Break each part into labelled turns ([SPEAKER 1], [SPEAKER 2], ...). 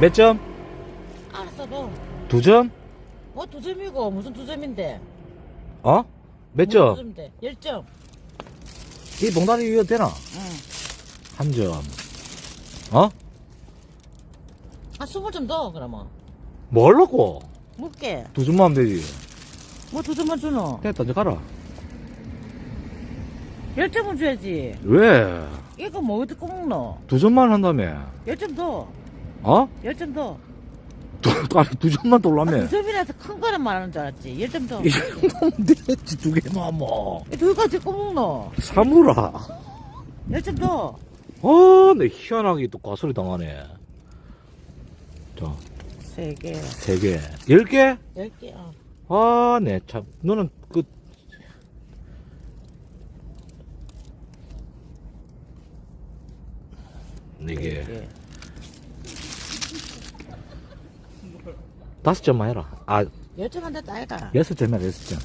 [SPEAKER 1] 몇 점?
[SPEAKER 2] 알았어 너.
[SPEAKER 1] 두 점?
[SPEAKER 2] 뭐 두 점이고 무슨 두 점인데?
[SPEAKER 1] 어? 몇
[SPEAKER 2] 무슨 두
[SPEAKER 1] 점?
[SPEAKER 2] 점인데? 열 점.
[SPEAKER 1] 이 봉다리 이거 되나?
[SPEAKER 2] 응.
[SPEAKER 1] 한 점. 어?
[SPEAKER 2] 한 스물 점 더 그러면.
[SPEAKER 1] 뭐 하려고?
[SPEAKER 2] 먹게.
[SPEAKER 1] 두 점만 하면 되지.
[SPEAKER 2] 뭐 두 점만 주노?
[SPEAKER 1] 됐다, 이제 가라.
[SPEAKER 2] 열 점은 줘야지.
[SPEAKER 1] 왜?
[SPEAKER 2] 이거 뭐 어디 꼬먹노?
[SPEAKER 1] 두 점만 한다며.
[SPEAKER 2] 열 점 더.
[SPEAKER 1] 어?
[SPEAKER 2] 열점 더.
[SPEAKER 1] 두, 아니, 두 점만 돌라며.
[SPEAKER 2] 두 점이라서 큰 거는 말하는 줄 알았지. 열점 더.
[SPEAKER 1] 이 정도면 되겠지, 두 개만 뭐.
[SPEAKER 2] 두 가지 꼬먹노.
[SPEAKER 1] 사무라.
[SPEAKER 2] 열점 더.
[SPEAKER 1] 아, 내 희한하게 또 과소리 당하네. 자,
[SPEAKER 2] 세 개.
[SPEAKER 1] 세 개. 열 개?
[SPEAKER 2] 열 개. 어.
[SPEAKER 1] 아, 네, 참. 너는 그, 네 개.
[SPEAKER 2] 개.
[SPEAKER 1] 다섯 점만 해라. 아,
[SPEAKER 2] 열점 한다 따이가.
[SPEAKER 1] 여섯 점이야, 여섯 점.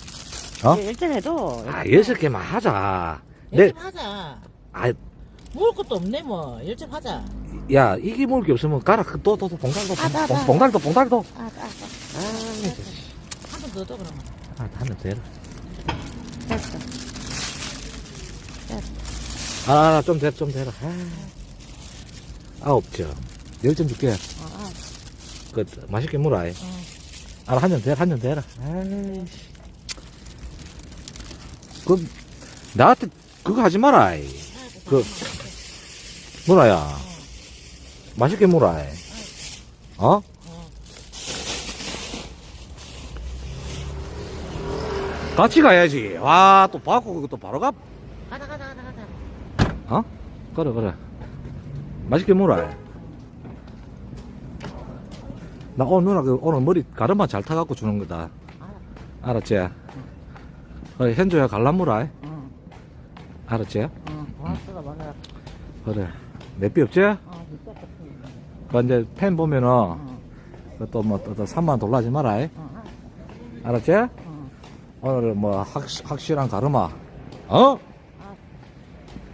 [SPEAKER 1] 어?
[SPEAKER 2] 열점 해도.
[SPEAKER 1] 아, 여섯 개만 하자. 내,
[SPEAKER 2] 열점 하자.
[SPEAKER 1] 아,
[SPEAKER 2] 먹을 것도 없네 뭐. 열점 하자.
[SPEAKER 1] 야, 이게 먹을 게 없으면 가라. 그 또, 또, 또, 봉달도,
[SPEAKER 2] 아, 나, 나.
[SPEAKER 1] 봉달도, 봉달도.
[SPEAKER 2] 아, 아, 아.
[SPEAKER 1] 아,
[SPEAKER 2] 한번 더 줘, 그러면.
[SPEAKER 1] 아, 한점 더 해라.
[SPEAKER 2] 됐어.
[SPEAKER 1] 아, 좀 더, 좀더 해라. 아, 아홉 점. 열 점 줄게.
[SPEAKER 2] 어, 아,
[SPEAKER 1] 그, 맛있게 물어. 아이.
[SPEAKER 2] 어.
[SPEAKER 1] 아, 한점 더 해라. 아이씨. 그, 나한테 그거 하지 마라. 아이. 그, 물어야. 맛있게 물어. 아이. 어?
[SPEAKER 2] 어.
[SPEAKER 1] 같이 가야지. 와, 또 받고 그것도 바로 가.
[SPEAKER 2] 가자, 가자, 가자, 가자.
[SPEAKER 1] 어? 그래, 그래. 맛있게 물어. 아이. 나 오늘 누나 그 오늘 머리 가르마 잘 타갖고 주는 거다. 알았지? 그래, 현조야 갈라무라. 아이.
[SPEAKER 2] 응,
[SPEAKER 1] 알았지?
[SPEAKER 2] 응. 고맙다, 맞아.
[SPEAKER 1] 그래. 내삐 없지?
[SPEAKER 2] 어, 좋지.
[SPEAKER 1] 그 이제 팬 보면은
[SPEAKER 2] 응,
[SPEAKER 1] 또뭐 또, 또 3만 돌라지 마라. 이.
[SPEAKER 2] 응,
[SPEAKER 1] 알았지?
[SPEAKER 2] 응.
[SPEAKER 1] 오늘 뭐 확, 확실한 가르마. 어?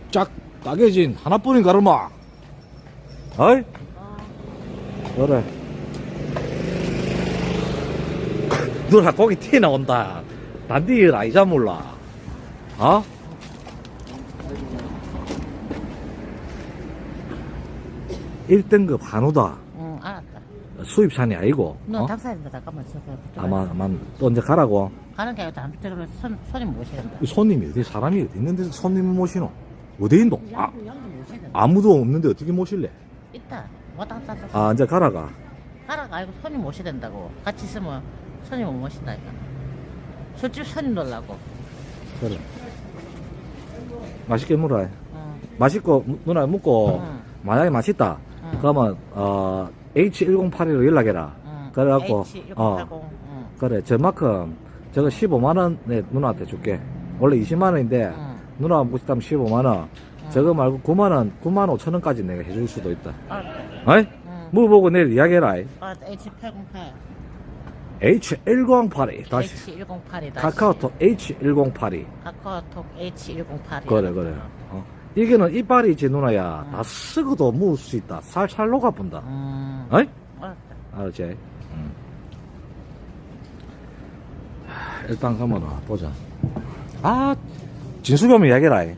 [SPEAKER 1] 짝 따개진 하나뿐인 가르마. 어이? 그래. 누나 거기 티 나온다. 단디 라이자 몰라. 어? 일등급 한우다.
[SPEAKER 2] 응, 알았다.
[SPEAKER 1] 수입산이 아니고.
[SPEAKER 2] 너
[SPEAKER 1] 어?
[SPEAKER 2] 닭살인데 잠깐만 저거.
[SPEAKER 1] 아마, 아마 또 언제 가라고.
[SPEAKER 2] 가는 게 아니라 잠시적으로 손, 손님 모셔야 된다.
[SPEAKER 1] 이 손님이 어디 사람이 어디 있는데 손님 모시노? 어디 있노? 아,
[SPEAKER 2] 양도, 양도 된다.
[SPEAKER 1] 아무도 없는데 어떻게 모실래?
[SPEAKER 2] 있다. 왔다 갔다.
[SPEAKER 1] 아, 이제 가라가.
[SPEAKER 2] 가라가 아니고 손님 모셔야 된다고. 같이 있으면 손님 못 모신다니까. 술집 손님 놀라고.
[SPEAKER 1] 그래. 맛있게 물어.
[SPEAKER 2] 응,
[SPEAKER 1] 맛있고, 무- 누나 묵고,
[SPEAKER 2] 응,
[SPEAKER 1] 만약에 맛있다.
[SPEAKER 2] 응.
[SPEAKER 1] 그러면, 어, H108로 연락해라.
[SPEAKER 2] 응.
[SPEAKER 1] 그래갖고,
[SPEAKER 2] H1680.
[SPEAKER 1] 어.
[SPEAKER 2] 응,
[SPEAKER 1] 그래, 저만큼, 저거 15만 원에 누나한테 줄게. 원래 20만 원인데,
[SPEAKER 2] 응.
[SPEAKER 1] 누나 묵시다면 15만원. 저거 말고 9만 원, 9만 5천 원까지 내가 해줄 수도
[SPEAKER 2] 있다.
[SPEAKER 1] 어이?
[SPEAKER 2] 응.
[SPEAKER 1] 뭐 보고 내일 이야기해라. 이.
[SPEAKER 2] 알 았다. H808.
[SPEAKER 1] H1082. 다시.
[SPEAKER 2] H108이다.
[SPEAKER 1] 카카오톡 H1082.
[SPEAKER 2] 카카오톡 H108이.
[SPEAKER 1] 그래, 그래. 어. 이게는 이빨이 지 누나야. 다 쓰고도 묵을 수 있다. 살살 녹아본다.
[SPEAKER 2] 음.
[SPEAKER 1] 어이?
[SPEAKER 2] 알았다.
[SPEAKER 1] 알았지? 응. 하, 일단 가면 보자. 아, 진수겸이 이야기라. 이.